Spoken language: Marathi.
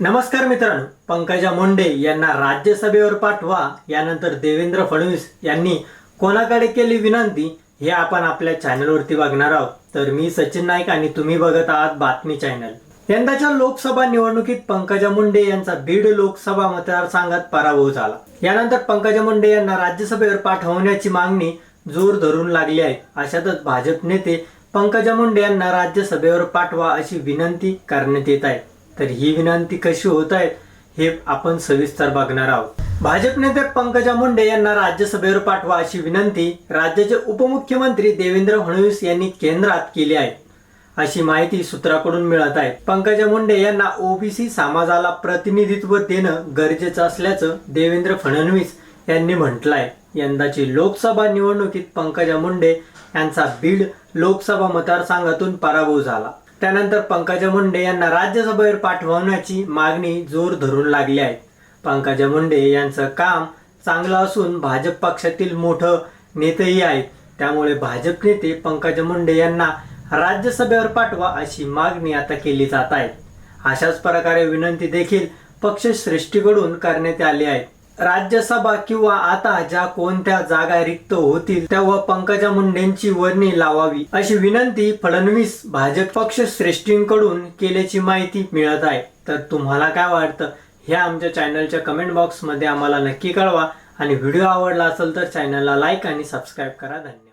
नमस्कार मित्रांनो पंकजा मुंडे यांना राज्यसभेवर पाठवा यानंतर देवेंद्र फडणवीस यांनी कोणाकडे केली विनंती हे आपण आपल्या चॅनलवरती बघणार आहोत. तर मी सचिन नाईक आणि तुम्ही बघत आहात बातमी चॅनल. यंदाच्या लोकसभा निवडणुकीत पंकजा मुंडे यांचा बीड लोकसभा मतदारसंघात पराभव झाला. यानंतर पंकजा मुंडे यांना राज्यसभेवर पाठवण्याची मागणी जोर धरून लागली आहे. अशातच भाजप नेते पंकजा मुंडे यांना राज्यसभेवर पाठवा अशी विनंती करण्यात येत आहे. तर ही विनंती कशी होत आहे हे आपण सविस्तर बघणार आहोत. भाजप नेते पंकजा मुंडे यांना राज्यसभेवर पाठवा अशी विनंती राज्याचे उपमुख्यमंत्री देवेंद्र फडणवीस यांनी केंद्रात केली आहे. अशी माहिती सूत्राकडून मिळत आहे. पंकजा मुंडे यांना ओबीसी समाजाला प्रतिनिधित्व देणं गरजेचं असल्याचं देवेंद्र फडणवीस यांनी म्हटलं आहे यंदाची लोकसभा निवडणुकीत पंकजा मुंडे यांचा बीड लोकसभा मतदारसंघातून पराभव झाला. त्यानंतर पंकजा मुंडे यांना राज्यसभेवर पाठवण्याची मागणी जोर धरून लागली आहे. पंकजा मुंडे यांचं काम चांगलं असून भाजप पक्षातील मोठं नेतेही आहेत. त्यामुळे भाजप नेते पंकजा मुंडे यांना राज्यसभेवर पाठवा अशी मागणी आता केली जात आहे. अशाच प्रकारे विनंती देखील पक्षश्रेष्ठीकडून करण्यात आली आहे. राज्यसभा किंवा आता ज्या कोणत्या जागा रिक्त होतील तेव्हा पंकजा मुंडेंची वर्णी लावावी. अशी विनंती फडणवीस भाजप पक्ष श्रेष्ठींकडून केल्याची माहिती मिळत आहे. तर तुम्हाला काय वाटतं? ह्या आमच्या चॅनलच्या कमेंट बॉक्समध्ये आम्हाला नक्की कळवा. आणि व्हिडिओ आवडला असेल तर चॅनलला लाईक आणि सबस्क्राईब करा. धन्यवाद.